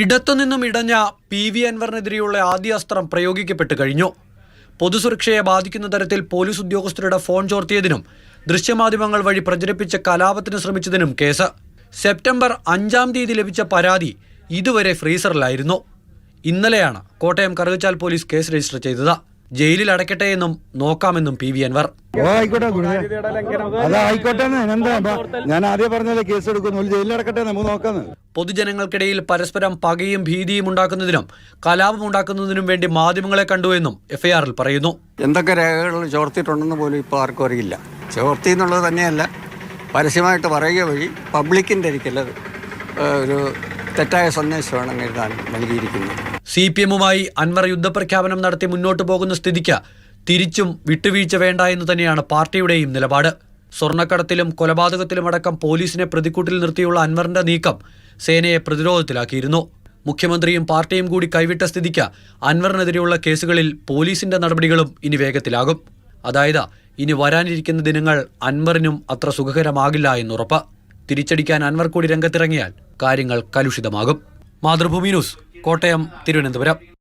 ഇടത്തുനിന്നും ഇടഞ്ഞ P V അൻവറിനെതിരെയുള്ള ആദ്യ അസ്ത്രം പ്രയോഗിക്കപ്പെട്ടു കഴിഞ്ഞു. പൊതുസുരക്ഷയെ ബാധിക്കുന്ന തരത്തിൽ പോലീസ് ഉദ്യോഗസ്ഥരുടെ ഫോൺ ചോർത്തിയതിനും ദൃശ്യമാധ്യമങ്ങൾ വഴി പ്രചരിപ്പിച്ച കലാപത്തിന് ശ്രമിച്ചതിനും കേസ്. സെപ്റ്റംബർ അഞ്ചാം തീയതി ലഭിച്ച പരാതി ഇതുവരെ ഫ്രീസറിലായിരുന്നു. ഇന്നലെയാണ് Kottayam Karukachal police case register ചെയ്തത്. ജയിലിൽ അടയ്ക്കട്ടെ എന്നും നോക്കാമെന്നും പി വി അൻവർ. ആയിക്കോട്ടെ ഞാൻ ആദ്യം കേസ് എടുക്കുന്നു. ജയിലിൽ അടക്കട്ടെ നമുക്ക് നോക്കാന്ന്. പൊതുജനങ്ങൾക്കിടയിൽ പരസ്പരം പകയും ഭീതിയും ഉണ്ടാക്കുന്നതിനും കലാപം ഉണ്ടാക്കുന്നതിനും വേണ്ടി മാധ്യമങ്ങളെ കണ്ടുവെന്നും എഫ്ഐആറിൽ പറയുന്നു. എന്തൊക്കെ രേഖകൾ ചോർത്തിയിട്ടുണ്ടെന്ന് പോലും ഇപ്പോൾ ആർക്കും അറിയില്ല. ചോർത്തി എന്നുള്ളത് തന്നെയല്ല. പരസ്യമായിട്ട് പറയുക വഴി പബ്ലിക്കിന്റെ ഒരു തെറ്റായ സന്ദേശമാണ് നൽകിയിരിക്കുന്നത്. സി പി എമ്മുമായി അൻവർ യുദ്ധപ്രഖ്യാപനം നടത്തി മുന്നോട്ടു പോകുന്ന സ്ഥിതിക്ക് തിരിച്ചും വിട്ടുവീഴ്ച വേണ്ട എന്ന് തന്നെയാണ് പാർട്ടിയുടെയും നിലപാട്. സ്വർണക്കടത്തിലും കൊലപാതകത്തിലുമടക്കം പോലീസിനെ പ്രതിക്കൂട്ടിൽ നിർത്തിയുള്ള അൻവറിന്റെ നീക്കം സേനയെ പ്രതിരോധത്തിലാക്കിയിരുന്നു. മുഖ്യമന്ത്രിയും പാർട്ടിയും കൂടി കൈവിട്ട സ്ഥിതിക്ക് അൻവറിനെതിരെയുള്ള കേസുകളിൽ പോലീസിന്റെ നടപടികളും ഇനി വേഗത്തിലാകും. അതായത് ഇനി വരാനിരിക്കുന്ന ദിനങ്ങൾ അൻവറിനും അത്ര സുഖകരമാകില്ല എന്നുറപ്പ്. തിരിച്ചടിക്കാൻ അൻവർ കൂടി രംഗത്തിറങ്ങിയാൽ കാര്യങ്ങൾ കലുഷിതമാകും. മാതൃഭൂമി ന്യൂസ്. കോട്ടയം തിരുവനന്തപുരം.